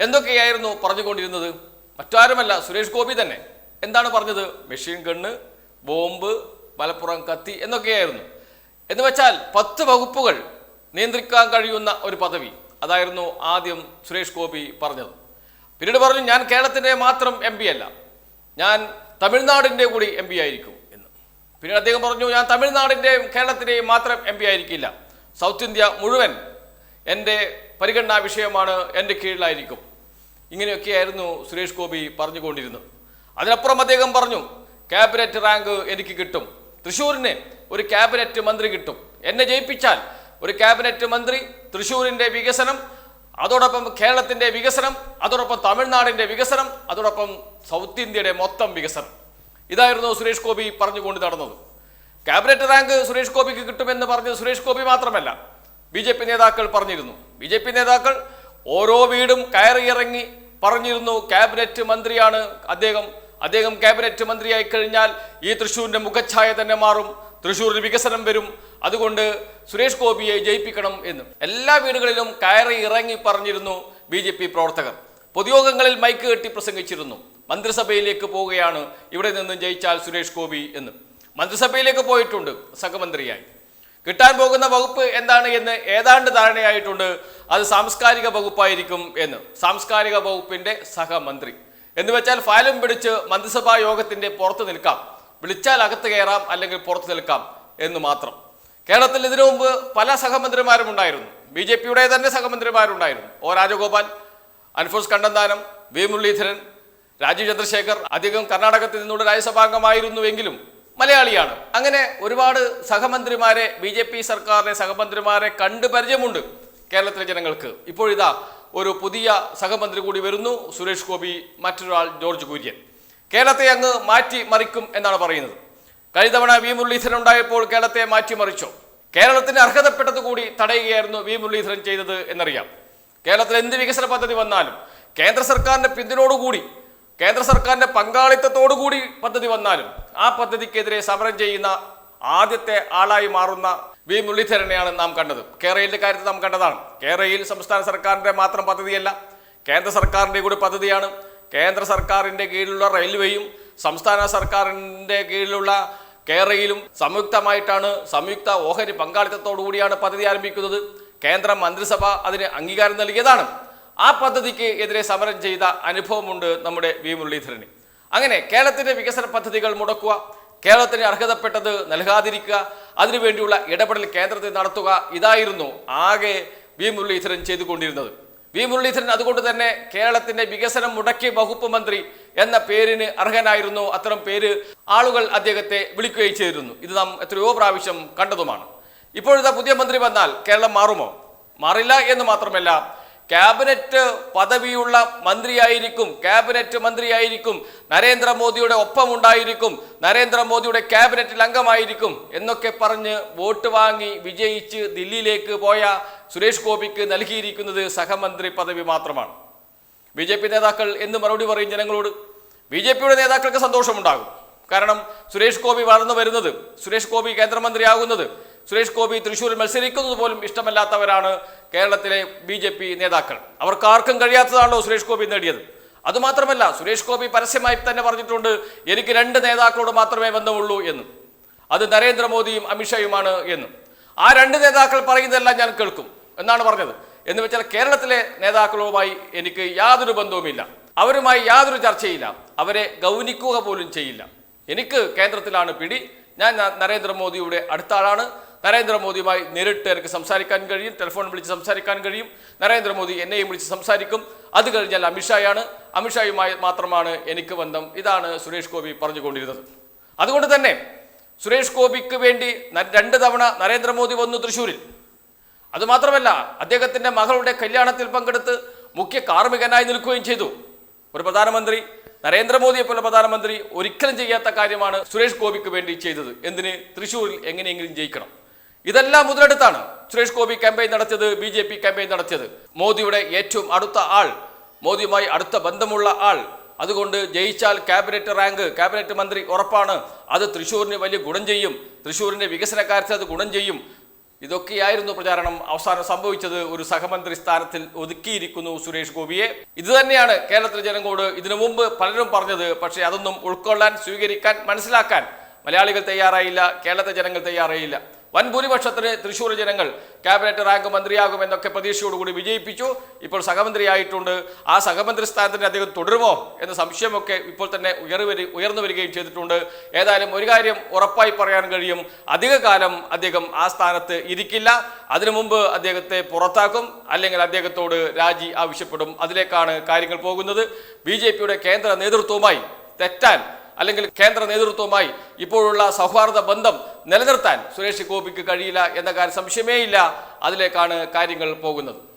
എന്തൊക്കെയായിരുന്നു പറഞ്ഞുകൊണ്ടിരുന്നത്? മറ്റാരുമല്ല സുരേഷ് ഗോപി തന്നെ. എന്താണ് പറഞ്ഞത്? മെഷീൻ ഗണ്ണ് ബോംബ് മലപ്പുറം കത്തി എന്നൊക്കെയായിരുന്നു. എന്ന് വെച്ചാൽ പത്ത് വകുപ്പുകൾ നിയന്ത്രിക്കാൻ കഴിയുന്ന ഒരു പദവി. അതായിരുന്നു ആദ്യം സുരേഷ് ഗോപി പറഞ്ഞത്. പിന്നീട് പറഞ്ഞു ഞാൻ കേരളത്തിന്റെ മാത്രം എം അല്ല. ഞാൻ തമിഴ്നാടിന്റെ കൂടി എം ആയിരിക്കും എന്ന്. പിന്നീട് അദ്ദേഹം പറഞ്ഞു ഞാൻ തമിഴ്നാടിന്റെയും കേരളത്തിന്റെയും മാത്രം എം ആയിരിക്കില്ല. സൗത്ത് ഇന്ത്യ മുഴുവൻ എന്റെ പരിഗണനാ വിഷയമാണ് എന്റെ കീഴിലായിരിക്കും. ഇങ്ങനെയൊക്കെയായിരുന്നു സുരേഷ് ഗോപി പറഞ്ഞുകൊണ്ടിരുന്നത്. അതിനപ്പുറം അദ്ദേഹം പറഞ്ഞു ക്യാബിനറ്റ് റാങ്ക് എനിക്ക് കിട്ടും. തൃശ്ശൂരിന് ഒരു ക്യാബിനറ്റ് മന്ത്രി കിട്ടും. എന്നെ ജയിപ്പിച്ചാൽ ഒരു ക്യാബിനറ്റ് മന്ത്രി തൃശ്ശൂരിന്റെ വികസനം അതോടൊപ്പം കേരളത്തിന്റെ വികസനം അതോടൊപ്പം തമിഴ്നാടിന്റെ വികസനം അതോടൊപ്പം സൗത്ത് ഇന്ത്യയുടെ മൊത്തം വികസനം. ഇതായിരുന്നു സുരേഷ് ഗോപി പറഞ്ഞുകൊണ്ട് നടന്നത്. ക്യാബിനറ്റ് റാങ്ക് സുരേഷ് ഗോപിക്ക് കിട്ടുമെന്ന് പറഞ്ഞത് സുരേഷ് ഗോപി മാത്രമല്ല ബി നേതാക്കൾ പറഞ്ഞിരുന്നു. ബി നേതാക്കൾ ഓരോ വീടും കയറി ഇറങ്ങി പറഞ്ഞിരുന്നു ക്യാബിനറ്റ് മന്ത്രിയാണ്. അദ്ദേഹം അദ്ദേഹം ക്യാബിനറ്റ് മന്ത്രിയായി കഴിഞ്ഞാൽ ഈ തൃശ്ശൂരിന്റെ മുഖച്ഛായ തന്നെ മാറും തൃശ്ശൂരിന് വികസനം വരും. അതുകൊണ്ട് സുരേഷ് ഗോപിയെ ജയിപ്പിക്കണം എന്ന്. എല്ലാ വീടുകളിലും കയറി ഇറങ്ങി പറഞ്ഞിരുന്നു ബി ജെ പി പ്രവർത്തകർ. പൊതുയോഗങ്ങളിൽ മൈക്ക് കെട്ടി പ്രസംഗിച്ചിരുന്നു. മന്ത്രിസഭയിലേക്ക് പോവുകയാണ് ഇവിടെ നിന്നും ജയിച്ചാൽ സുരേഷ് ഗോപി എന്ന്. മന്ത്രിസഭയിലേക്ക് പോയിട്ടുണ്ട് സഹമന്ത്രിയായി കിട്ടാൻ പോകുന്ന വകുപ്പ് എന്താണ് എന്ന് ഏതാണ്ട് ധാരണയായിട്ടുണ്ട്. അത് സാംസ്കാരിക വകുപ്പായിരിക്കും എന്ന്. സാംസ്കാരിക വകുപ്പിന്റെ സഹമന്ത്രി. എന്ന് വെച്ചാൽ ഫയലും പിടിച്ച് മന്ത്രിസഭാ യോഗത്തിന്റെ പുറത്ത് നിൽക്കാം. വിളിച്ചാൽ അകത്ത് കയറാം അല്ലെങ്കിൽ പുറത്ത് നിൽക്കാം എന്ന് മാത്രം. കേരളത്തിൽ ഇതിനു മുമ്പ് പല സഹമന്ത്രിമാരും ഉണ്ടായിരുന്നു. ബി ജെ പിയുടെ തന്നെ സഹമന്ത്രിമാരുണ്ടായിരുന്നു. ഒ രാജഗോപാൽ അൻഫോസ് കണ്ടന്താനം വി മുരളീധരൻ രാജീവ് ചന്ദ്രശേഖർ അധികം കർണാടകത്തിൽ നിന്നുള്ള രാജ്യസഭാംഗമായിരുന്നുവെങ്കിലും മലയാളിയാണ്. അങ്ങനെ ഒരുപാട് സഹമന്ത്രിമാരെ ബി ജെ പി സർക്കാരിലെ സഹമന്ത്രിമാരെ കണ്ടു പരിചയമുണ്ട് കേരളത്തിലെ ജനങ്ങൾക്ക്. ഇപ്പോഴിതാ ഒരു പുതിയ സഹമന്ത്രി കൂടി വരുന്നു സുരേഷ് ഗോപി മറ്റൊരാൾ ജോർജ് കുര്യൻ. കേരളത്തെ അങ്ങ് മാറ്റി മറിക്കും എന്നാണ് പറയുന്നത്. കഴിഞ്ഞ തവണ വി മുരളീധരൻ ഉണ്ടായപ്പോൾ കേരളത്തെ മാറ്റിമറിച്ചോ? കേരളത്തിന് അർഹതപ്പെട്ടത് കൂടി തടയുകയായിരുന്നു വി മുരളീധരൻ ചെയ്തത് എന്നറിയാം. കേരളത്തിൽ എന്ത് വികസന പദ്ധതി വന്നാലും കേന്ദ്ര സർക്കാരിന്റെ പിന്തുണയോടുകൂടി കേന്ദ്ര സർക്കാരിന്റെ പങ്കാളിത്തത്തോടുകൂടി പദ്ധതി വന്നാലും ആ പദ്ധതിക്കെതിരെ സമരം ചെയ്യുന്ന ആദ്യത്തെ ആളായി മാറുന്ന വി മുരളീധരനെയാണ് നാം കണ്ടത്. കേരളയിലെ കാര്യത്തിൽ നാം കണ്ടതാണ്. കേരളയിൽ സംസ്ഥാന സർക്കാരിന്റെ മാത്രം പദ്ധതിയല്ല കേന്ദ്ര സർക്കാരിന്റെ കൂടി പദ്ധതിയാണ്. കേന്ദ്ര സർക്കാരിന്റെ കീഴിലുള്ള റെയിൽവേയും സംസ്ഥാന സർക്കാരിന്റെ കീഴിലുള്ള കേരളയിലും സംയുക്തമായിട്ടാണ് സംയുക്ത ഓഹരി പങ്കാളിത്തത്തോടു കൂടിയാണ് പദ്ധതി ആരംഭിക്കുന്നത്. കേന്ദ്ര മന്ത്രിസഭ അതിന് അംഗീകാരം നൽകിയതാണ്. ആ പദ്ധതിക്ക് എതിരെ സമരം ചെയ്ത അനുഭവമുണ്ട് നമ്മുടെ വി മുരളീധരന്. അങ്ങനെ കേരളത്തിന്റെ വികസന പദ്ധതികൾ മുടക്കുക കേരളത്തിന് അർഹതപ്പെട്ടത് നൽകാതിരിക്കുക അതിനുവേണ്ടിയുള്ള ഇടപെടൽ കേന്ദ്രത്തിൽ നടത്തുക ഇതായിരുന്നു ആകെ വി മുരളീധരൻ ചെയ്തുകൊണ്ടിരുന്നത്. വി മുരളീധരൻ അതുകൊണ്ട് തന്നെ കേരളത്തിന്റെ വികസനം മുടക്കിയ വകുപ്പ് മന്ത്രി എന്ന പേരിന് അർഹനായിരുന്നു അത്തരം പേര് ആളുകൾ അദ്ദേഹത്തെ വിളിക്കുകയും ചെയ്തിരുന്നു. ഇത് നാം എത്രയോ പ്രാവശ്യം കണ്ടതുമാണ്. ഇപ്പോഴത്തെ പുതിയ മന്ത്രി വന്നാൽ കേരളം മാറുമോ? മാറില്ല എന്ന് മാത്രമല്ല ക്യാബിനറ്റ് പദവിയുള്ള മന്ത്രിയായിരിക്കും ക്യാബിനറ്റ് മന്ത്രിയായിരിക്കും നരേന്ദ്രമോദിയുടെ ഒപ്പമുണ്ടായിരിക്കും നരേന്ദ്രമോദിയുടെ ക്യാബിനറ്റിൽ അംഗമായിരിക്കും എന്നൊക്കെ പറഞ്ഞ് വോട്ട് വാങ്ങി വിജയിച്ച് ദില്ലിയിലേക്ക് പോയ സുരേഷ് ഗോപിക്ക് നൽകിയിരിക്കുന്നത് സഹമന്ത്രി പദവി മാത്രമാണ്. ബി ജെ പി നേതാക്കൾ എന്ന് മറുപടി പറയും ജനങ്ങളോട്. ബി ജെ പിയുടെ നേതാക്കൾക്ക് സന്തോഷമുണ്ടാകും. കാരണം സുരേഷ് ഗോപി വളർന്നു വരുന്നത് സുരേഷ് ഗോപി കേന്ദ്രമന്ത്രിയാകുന്നത് സുരേഷ് ഗോപി തൃശ്ശൂരിൽ മത്സരിക്കുന്നത് പോലും ഇഷ്ടമല്ലാത്തവരാണ് കേരളത്തിലെ ബി ജെ പി നേതാക്കൾ. അവർക്ക് ആർക്കും കഴിയാത്തതാണല്ലോ സുരേഷ് ഗോപി നേടിയത്. അതുമാത്രമല്ല സുരേഷ് ഗോപി പരസ്യമായി തന്നെ പറഞ്ഞിട്ടുണ്ട് എനിക്ക് രണ്ട് നേതാക്കളോട് മാത്രമേ ബന്ധമുള്ളൂ എന്ന്. അത് നരേന്ദ്രമോദിയും അമിത്ഷായുമാണ് എന്ന്. ആ രണ്ട് നേതാക്കൾ പറയുന്നതെല്ലാം ഞാൻ കേൾക്കും എന്നാണ് പറഞ്ഞത്. എന്ന് വെച്ചാൽ കേരളത്തിലെ നേതാക്കളുമായി എനിക്ക് യാതൊരു ബന്ധവുമില്ല. അവരുമായി യാതൊരു ചർച്ചയില്ല. അവരെ ഗൗനിക്കുക പോലും ചെയ്യില്ല. എനിക്ക് കേന്ദ്രത്തിലാണ് പിടി. ഞാൻ നരേന്ദ്രമോദിയുടെ അടുത്ത ആളാണ് നരേന്ദ്രമോദിയുമായി നേരിട്ട് എനിക്ക് സംസാരിക്കാൻ കഴിയും. ടെലിഫോൺ വിളിച്ച് സംസാരിക്കാൻ കഴിയും. നരേന്ദ്രമോദി എന്നെയും വിളിച്ച് സംസാരിക്കും. അത് കഴിഞ്ഞാൽ അമിത്ഷായാണ്. അമിത്ഷായുമായി മാത്രമാണ് എനിക്ക് ബന്ധം. ഇതാണ് സുരേഷ് ഗോപി പറഞ്ഞുകൊണ്ടിരുന്നത്. അതുകൊണ്ട് തന്നെ സുരേഷ് ഗോപിക്ക് വേണ്ടി രണ്ട് തവണ നരേന്ദ്രമോദി വന്നു തൃശ്ശൂരിൽ. അതുമാത്രമല്ല അദ്ദേഹത്തിന്റെ മകളുടെ കല്യാണത്തിൽ പങ്കെടുത്ത് മുഖ്യ കാർമ്മികനായി നിൽക്കുകയും ചെയ്തു. ഒരു പ്രധാനമന്ത്രി നരേന്ദ്രമോദിയെ പോലെ പ്രധാനമന്ത്രി ഒരിക്കലും ചെയ്യാത്ത കാര്യമാണ് സുരേഷ് ഗോപിക്ക് വേണ്ടി ചെയ്തത്. എന്തിന്? തൃശ്ശൂരിൽ എങ്ങനെയെങ്കിലും ജയിക്കണം. ഇതെല്ലാം മുതലെടുത്താണ് സുരേഷ് ഗോപി ക്യാമ്പയിൻ നടത്തിയത് ബി ജെ പി ക്യാമ്പയിൻ നടത്തിയത്. മോദിയുടെ ഏറ്റവും അടുത്ത ആൾ മോദിയുമായി അടുത്ത ബന്ധമുള്ള ആൾ. അതുകൊണ്ട് ജയിച്ചാൽ ക്യാബിനറ്റ് റാങ്ക് ക്യാബിനറ്റ് മന്ത്രി ഉറപ്പാണ്. അത് തൃശ്ശൂരിന് വലിയ ഗുണം ചെയ്യും. തൃശ്ശൂരിന്റെ വികസന കാര്യത്തിൽ അത് ഗുണം ചെയ്യും. ഇതൊക്കെയായിരുന്നു പ്രചാരണം. അവസാനം സംഭവിച്ചത് ഒരു സഹമന്ത്രി സ്ഥാനത്തിൽ ഒതുക്കിയിരിക്കുന്നു സുരേഷ് ഗോപിയെ. ഇത് തന്നെയാണ് കേരളത്തിലെ ജനങ്ങളോട് ഇതിനു മുമ്പ് പലരും പറഞ്ഞത്. പക്ഷേ അതൊന്നും ഉൾക്കൊള്ളാൻ സ്വീകരിക്കാൻ മനസ്സിലാക്കാൻ മലയാളികൾ തയ്യാറായില്ല കേരളത്തെ ജനങ്ങൾ തയ്യാറായില്ല. വൻ ഭൂരിപക്ഷത്തിന് തൃശ്ശൂർ ജനങ്ങൾ ക്യാബിനറ്റ് റാങ്ക് മന്ത്രിയാകും എന്നൊക്കെ പ്രതീക്ഷയോടുകൂടി വിജയിപ്പിച്ചു. ഇപ്പോൾ സഹമന്ത്രിയായിട്ടുണ്ട്. ആ സഹമന്ത്രി സ്ഥാനത്തിന് അദ്ദേഹം തുടരുമോ എന്ന സംശയമൊക്കെ ഇപ്പോൾ തന്നെ ഉയർവരി ഉയർന്നു വരികയും ചെയ്തിട്ടുണ്ട്. ഏതായാലും ഒരു കാര്യം ഉറപ്പായി പറയാൻ കഴിയും. അധിക കാലം അദ്ദേഹം ആ സ്ഥാനത്ത് ഇരിക്കില്ല. അതിനു മുമ്പ് അദ്ദേഹത്തെ പുറത്താക്കും. അല്ലെങ്കിൽ അദ്ദേഹത്തോട് രാജി ആവശ്യപ്പെടും. അതിലേക്കാണ് കാര്യങ്ങൾ പോകുന്നത്. ബി കേന്ദ്ര നേതൃത്വവുമായി തെറ്റാൻ അല്ലെങ്കിൽ കേന്ദ്ര നേതൃത്വവുമായി ഇപ്പോഴുള്ള സൗഹാർദ്ദ ബന്ധം നിലനിർത്താൻ സുരേഷ് ഗോപിക്ക് കഴിയില്ല എന്ന കാര്യം സംശയമേയില്ല. അതിലേക്കാണ് കാര്യങ്ങൾ പോകുന്നത്.